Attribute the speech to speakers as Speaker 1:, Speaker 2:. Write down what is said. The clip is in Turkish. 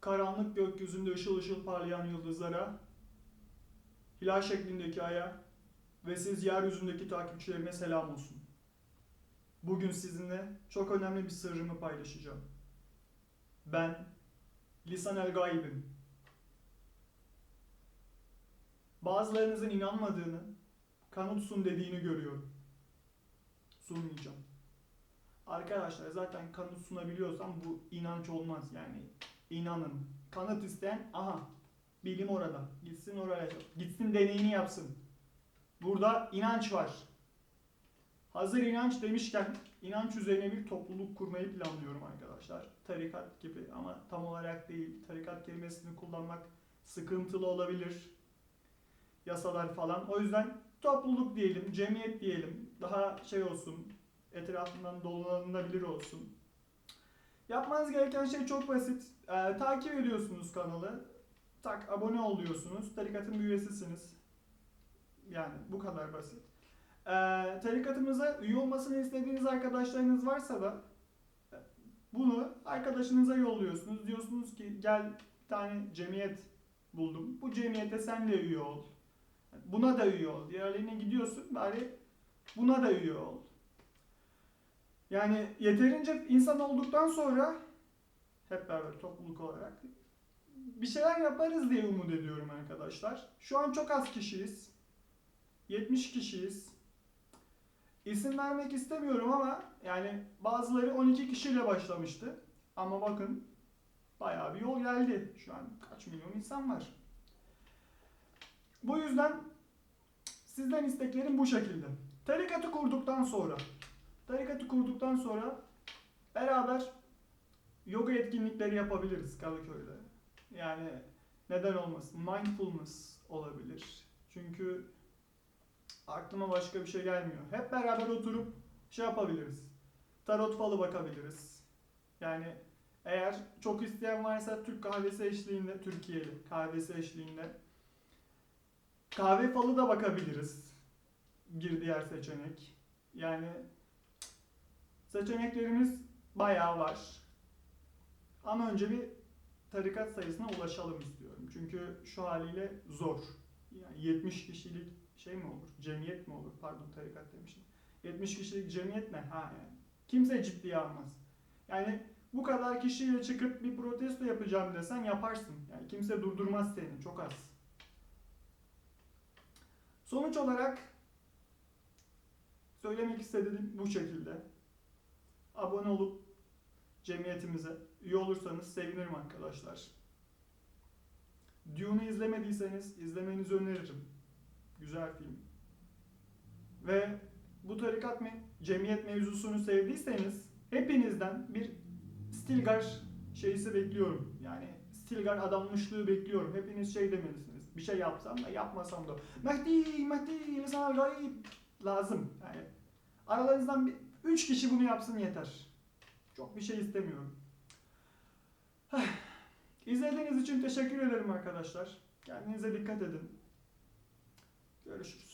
Speaker 1: karanlık gökyüzünde ışıl ışıl parlayan yıldızlara, hilal şeklindeki aya ve siz yeryüzündeki takipçilerime selam olsun. Bugün sizinle çok önemli bir sırrımı paylaşacağım. Ben Lisan el Gayb'im. Bazılarınızın inanmadığını, kanıt sun dediğini görüyorum. Sunmayacağım. Arkadaşlar zaten kanıt sunabiliyorsam bu inanç olmaz yani. İnanın. Kanıt isteyen aha bilim orada. Gitsin oraya. Gitsin deneyini yapsın. Burada inanç var. Hazır inanç demişken inanç üzerine bir topluluk kurmayı planlıyorum arkadaşlar. Tarikat gibi ama tam olarak değil. Tarikat kelimesini kullanmak sıkıntılı olabilir. Yasalar falan. O yüzden topluluk diyelim, cemiyet diyelim. Daha şey olsun, etrafından dolanılabilir olsun. Yapmanız gereken şey çok basit. Ee, takip ediyorsunuz kanalı. Tak abone oluyorsunuz. Tarikatın bir üyesisiniz. Yani bu kadar basit. Ee, tarikatımıza üye olmasını istediğiniz arkadaşlarınız varsa da e, bunu arkadaşınıza yolluyorsunuz. Diyorsunuz ki gel bir tane cemiyet buldum. Bu cemiyete sen de üye ol. Buna da üye ol. Diğerlerine gidiyorsun bari buna da üye ol. Yani yeterince insan olduktan sonra hep beraber topluluk olarak bir şeyler yaparız diye umut ediyorum arkadaşlar. Şu an çok az kişiyiz. 70 kişiyiz. İsim vermek istemiyorum ama yani bazıları 12 kişiyle başlamıştı. Ama bakın bayağı bir yol geldi. Şu an kaç milyon insan var. Bu yüzden sizden isteklerim bu şekilde. Tarikatı kurduktan sonra Tarikatı kurduktan sonra beraber yoga etkinlikleri yapabiliriz Kadıköy'de. Yani neden olmasın? Mindfulness olabilir. Çünkü aklıma başka bir şey gelmiyor. Hep beraber oturup şey yapabiliriz. Tarot falı bakabiliriz. Yani eğer çok isteyen varsa Türk kahvesi eşliğinde, Türkiye'li kahvesi eşliğinde kahve falı da bakabiliriz. Bir diğer seçenek. Yani Seçeneklerimiz bayağı var. Ama önce bir tarikat sayısına ulaşalım istiyorum. Çünkü şu haliyle zor. Yani 70 kişilik şey mi olur? Cemiyet mi olur? Pardon tarikat demişim. 70 kişilik cemiyet ne? Ha yani. Kimse ciddiye almaz. Yani bu kadar kişiyle çıkıp bir protesto yapacağım desen yaparsın. Yani kimse durdurmaz seni. Çok az. Sonuç olarak söylemek istediğim bu şekilde abone olup cemiyetimize üye olursanız sevinirim arkadaşlar. Dune'u izlemediyseniz izlemenizi öneririm. Güzel film. Ve bu tarikat mı cemiyet mevzusunu sevdiyseniz hepinizden bir Stilgar şeysi bekliyorum. Yani Stilgar adammışlığı bekliyorum. Hepiniz şey demelisiniz. Bir şey yapsam da yapmasam da. Mehdi, Mehdi, lisan gayb lazım. Yani aralarınızdan bir Üç kişi bunu yapsın yeter. Çok bir şey istemiyorum. İzlediğiniz için teşekkür ederim arkadaşlar. Kendinize dikkat edin. Görüşürüz.